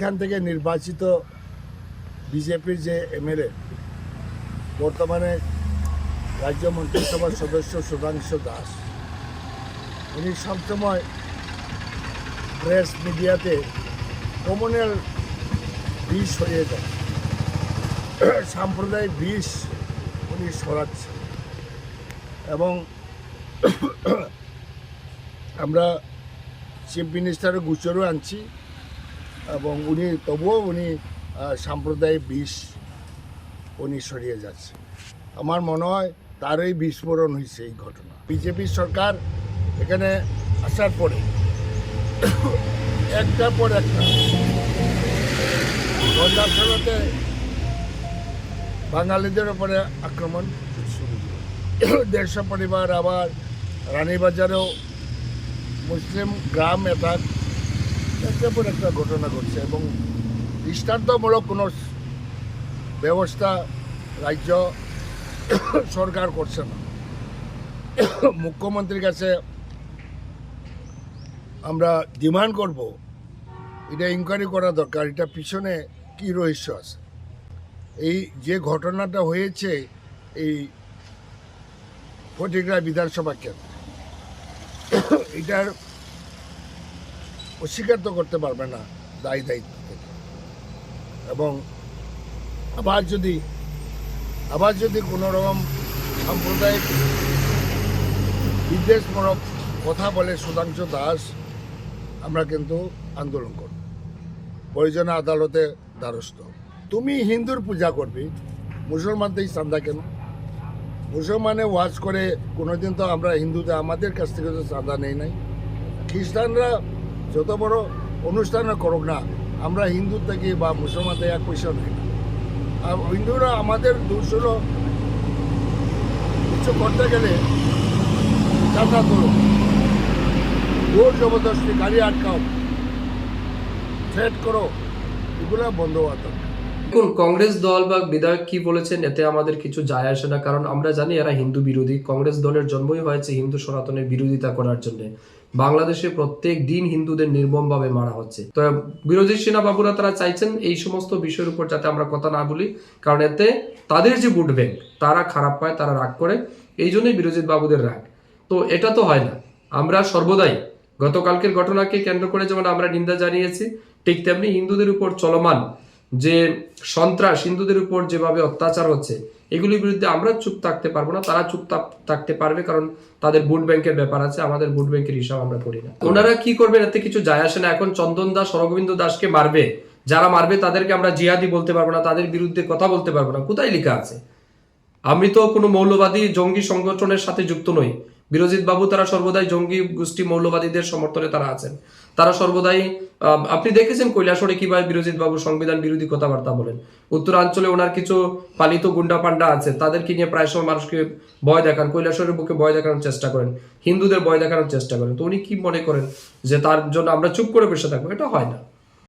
এখান থেকে নির্বাচিত বিজেপির যে এমএলএ, বর্তমানে রাজ্য মন্ত্রিসভার সদস্য সুধাংশু দাস, উনি সবসময় প্রেস মিডিয়াতে কমনের বিষ হয়ে যায় সাম্প্রদায়িক বিষ উনি সরাচ্ছেন এবং আমরা চিফ মিনিস্টারের গুচরও আনছি। এবং উনি তবুও উনি সাম্প্রদায়িক বিষ উনি সরিয়ে যাচ্ছে আমার মনে হয় তারই বিস্ফোরণ হয়েছে এই ঘটনা বিজেপি সরকার এখানে আসার পরে, একটার পর একটা গন্ডাছড়াতে বাঙালিদের উপরে আক্রমণ শুরু। দেড়শো পরিবার আবার রানীবাজারেও মুসলিম গ্রাম অ্যাটাক একটা ঘটনা ঘটছে এবং দৃষ্টান্তমূলক কোনো ব্যবস্থা রাজ্য সরকার করছে না। মুখ্যমন্ত্রীর কাছে আমরা ডিমান্ড করব, এটা ইনকোয়ারি করা দরকার, এটা পিছনে কি রহস্য আছে? এই যে ঘটনাটা হয়েছে এই ফটিকরা বিধানসভা কেন্দ্র, এটার অস্বীকার তো করতে পারবে না দায়ী দায়িত্ব থেকে। এবং আবার যদি আবার যদি কোনো রকম সাম্প্রদায়িক বিদ্বেষমূলক কথা বলে সুধাংশু দাস, আমরা কিন্তু আন্দোলন করব। প্রয়োজনে আদালতে দ্বারস্থ তুমি হিন্দুর পূজা করবি, মুসলমানদের চান্দা কেন? মুসলমানে ওয়াজ করে কোনোদিন তো আমরা হিন্দুতে আমাদের কাছ থেকে তো চাঁদা নেই নাই। খ্রিস্টানরা যত বড় অনুষ্ঠানে করুক না, আমরা হিন্দু থেকে বা মুসলমান থেকে এক পয়সা নেই আর হিন্দুরা আমাদের দুশোর কিছু করতে গেলে চাঁদা করুক জোর জবরদস্তি, গাড়ি আটকাও থ্রেট করো, এগুলো বন্ধ হওয়া দেখুন কংগ্রেস দল বা বিধায়ক কি বলেছেন? এতে আমাদের কিছু যায় আসে না, কারণ আমরা জানি এরা হিন্দু বিরোধী। কংগ্রেস দলের জন্মই হয়েছে হিন্দু সনাতনের বিরোধিতা করার জন্য। বাংলাদেশে প্রত্যেক দিন হিন্দুদের নির্মমভাবে মারা হচ্ছে। তো, বিরোধী সেনা বাবুরা তারা চাইছেন এই সমস্ত বিষয়ের উপর যাতে আমরা কথা না বলি, কারণ এতে তাদের যে ভোট ব্যাংক, তারা খারাপ পায়, তারা রাগ করে। এই জন্যই বিরোজিত বাবুদের রাগ। তো, এটা তো হয় না। আমরা সর্বদাই গতকালকের ঘটনাকে কেন্দ্র করে যেমন আমরা নিন্দা জানিয়েছি, ঠিক তেমনি হিন্দুদের উপর চলমান যে সন্ত্রাস হিন্দুদের উপর যেভাবে অত্যাচার হচ্ছে এগুলির বিরুদ্ধে আমরা চুপ থাকতে পারব না। তারা চুপ থাকতে পারবে কারণ তাদের ভোট ব্যাংকের ব্যাপার আছে আমাদের ভোট ব্যাংকের হিসাব আমরা করি না। ওনারা কি করবেন এতে কিছু যায় আসে না। এখন চন্দন দাস হরগোবিন্দ দাসকে মারবে। যারা মারবে তাদেরকে আমরা জিহাদি বলতে পারব না তাদের বিরুদ্ধে কথা বলতে পারব না। কোথায় লেখা আছে? আমি তো কোনো মৌলবাদী জঙ্গি সংগঠনের সাথে যুক্ত নই। বিরোজিত বাবু তারা সর্বদাই জঙ্গি গোষ্ঠী মৌলবাদীদের সমর্থনে তারা আছেন। তারা সর্বদাই আপনি দেখেছেন কৈলাসরে কীভাবে বিরোজিত বাবু সংবিধান বিরোধী কথাবার্তা বলেন। উত্তরাঞ্চলে ওনার কিছু পালিত গুন্ডা পান্ডা আছে তাদেরকে নিয়ে প্রায় সময় মানুষকে ভয় দেখান, কৈলাসরের বুকে ভয় দেখানোর চেষ্টা করেন, হিন্দুদের ভয় দেখানোর চেষ্টা করেন। তো উনি কি মনে করেন যে তার জন্য আমরা চুপ করে বসে থাকব? এটা হয় না।